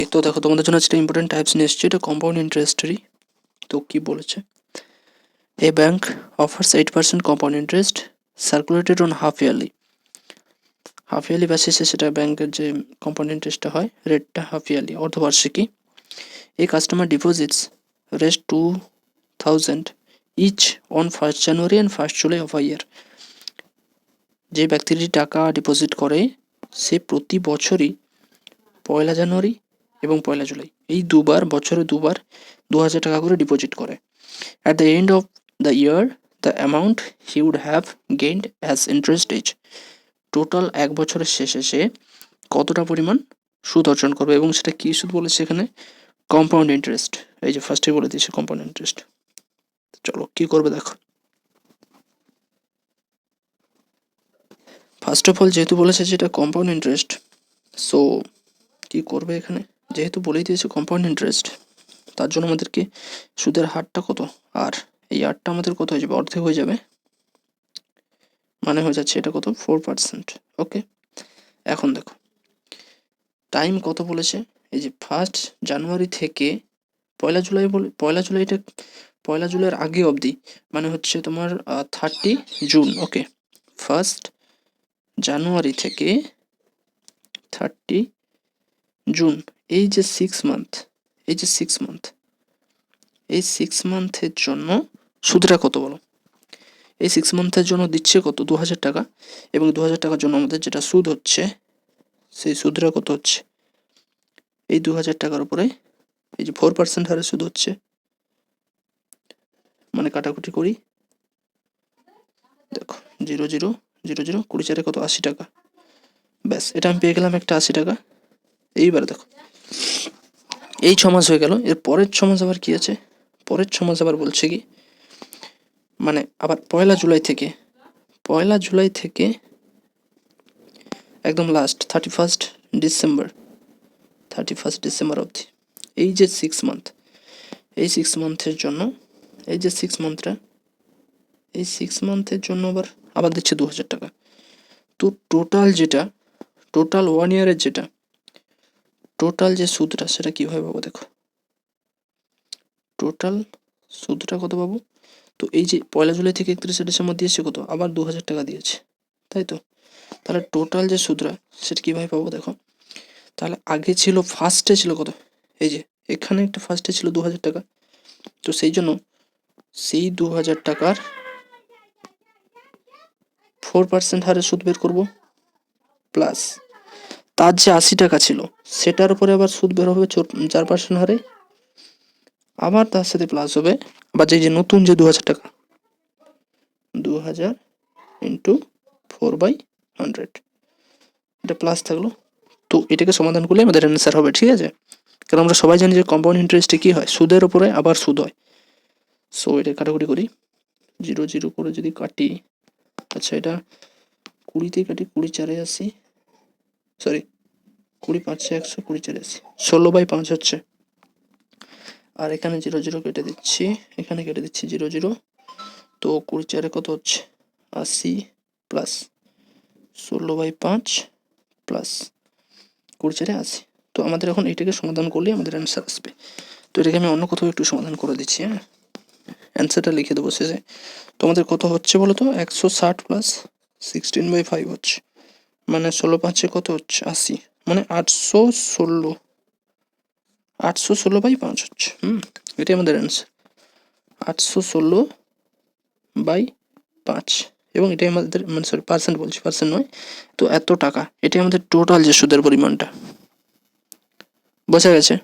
তো দেখো, তোমাদের জন্য একটা ইম্পর্টেন্ট টাইপস নিয়ে এসেছি। এটা কম্পাউন্ড ইন্টারেস্টেরই তো কি বলেছে? A bank offers eight percent compound interest circulated on half yearly half yearly বেসিসে সেটা ব্যাংকের যে কম্পাউন্ড ইন্টারেস্টটা হয় রেটটা হাফ ইয়ারলি অর্ধবার্ষিকী। এই customer deposits rest two thousand each on first January and first July of year যে ব্যক্তিটি টাকা ডিপোজিট করে, সে প্রতি বছরই পয়লা জানুয়ারি এবং পয়লা জুলাই। এই দুবার, বছরে দুবার দু হাজার টাকা করে ডিপোজিট করে। At the end of the year the amount he would have gained as interest as total এক বছরের শেষে সে কতটা পরিমাণ সুদ অর্জন করবে এবং সেটা কী সুদ বলেছে এখানে? কম্পাউন্ড ইন্টারেস্ট এই যে ফার্স্টে বলে দিয়েছে কম্পাউন্ড ইন্টারেস্ট চলো, কী করবে দেখো। ফার্স্ট অফ অল যেহেতু বলেছে যে এটা কম্পাউন্ড ইন্টারেস্ট সো কী করবে এখানে? যেহেতু বলেই দিয়েছে কম্পাউন্ড ইন্টারেস্ট তার জন্য আমাদেরকে সুদের হারটা কত? আর এই হারটা আমাদের কত হয়ে যাবে? অর্ধেক হয়ে যাবে। মানে হয়ে যাচ্ছে এটা কত? ফোর পার্সেন্ট ওকে এখন দেখো। টাইম কত বলেছে? এই যে ফার্স্ট জানুয়ারি থেকে পয়লা জুলাই বলে, পয়লা জুলাইটা পয়লা জুলাইয়ের আগে অবধি মানে হচ্ছে তোমার thirty June okay first January থেকে থার্টি জুন এই যে সিক্স মান্থ এই যে সিক্স মান্থ এই সিক্স মান্থের জন্য সুদটা কত বলো? এই সিক্স মান্থের জন্য দিচ্ছে কত? দু হাজার টাকা। এবং দু হাজার টাকার জন্য আমাদের যেটা সুদ হচ্ছে, সেই সুদটা কত হচ্ছে? এই দু হাজার টাকার উপরে এই যে ফোর পার্সেন্ট হারে সুদ হচ্ছে। মানে কাটাকুটি করি। দেখো জিরো জিরো জিরো জিরো কুড়ি চারে কত? আশি টাকা। ব্যাস, এটা আমি পেয়ে গেলাম একটা আশি টাকা। এইবার দেখো এই ছ মাস হয়ে গেল। এর পরের ছ মাস আবার কি আছে? পরের ছ মাস আবার বলছে কি? মানে আবার পয়লা জুলাই থেকে, পয়লা জুলাই থেকে একদম last thirty first December thirty first December অবধি। এই যে সিক্স মান্থ এই সিক্স মান্থের জন্য, এই যে সিক্স মান্থটা এই সিক্স মান্থের জন্য আবার আবার দিচ্ছে দু হাজার টাকা। তো টোটাল যেটা টোটাল ওয়ান ইয়ারের যেটা টোটাল যে সুদটা সেটা কীভাবে পাবো দেখো? টোটাল সুদটা কত পাবো? তো এই যে পয়লা জুলাই থেকে একত্রিশে ডিসেম্বর দিয়েছে কত? আবার দু হাজার টাকা দিয়েছে, তাই তো? তাহলে টোটাল যে সুদটা সেটা কীভাবে পাবো দেখো? তাহলে আগে ছিল ফার্স্টে ছিল কত? এই যে, এখানে একটা ফার্স্টে ছিল দু হাজার টাকা। তো সেই জন্য সেই দু হাজার টাকার ফোর পার্সেন্ট হারে সুদ বের করব প্লাস তার যে আশি টাকা ছিল, সেটার উপরে আবার সুদ বের হবে চার পার্সেন্ট হারে। আবার তার সাথে প্লাস হবে, আবার যে নতুন যে দু হাজার টাকা দু হাজার ইন্টু ফোর বাই হান্ড্রেড এটা প্লাস থাকল। তো এটাকে সমাধান করলে আমাদের অ্যান্সার হবে, ঠিক আছে? কারণ আমরা সবাই জানি যে কম্পাউন্ড ইন্টারেস্টে কী হয়, সুদের উপরে আবার সুদ হয়। সো এটা কাটাকুটি করি। জিরো জিরো করে যদি কাটি আচ্ছা এটা কুড়িতে কাটি, কুড়ি চারে আসি সরি কুড়ি পাঁচশো একশো কুড়ি আসি ষোলো বাই পাঁচ হচ্ছে। আর এখানে জিরো জিরো কেটে দিচ্ছি। এখানে কেটে দিচ্ছি জিরো জিরো। তো কুড়ি চারে কত হচ্ছে? আশি প্লাস ষোলো বাই পাঁচ প্লাস কুড়ি চারে আশি তো আমাদের এখন এটাকে সমাধান করলেই আমাদের অ্যান্সার আসবে। তো এটাকে আমি অন্য কোথাও একটু সমাধান করে দিচ্ছি হ্যাঁ? অ্যান্সারটা লিখে দেবো শেষে। তোমাদের কত হচ্ছে বলো তো? একশো ষাট প্লাস সিক্সটিন বাই ফাইভ হচ্ছে। মানে ষোলো পাঁচে কত হচ্ছে? আশি। মানে আটশো ষোলো। আটশো ষোলো বাই পাঁচ হচ্ছে। হুম, এটাই আমাদের অ্যান্সার আটশো ষোলো বাই পাঁচ। এবং এটাই আমাদের মানে সরি পার্সেন্ট বলছি পার্সেন্ট নয়। তো এত টাকা, এটাই আমাদের টোটাল যে সুদের পরিমাণটা। বোঝা গেছে?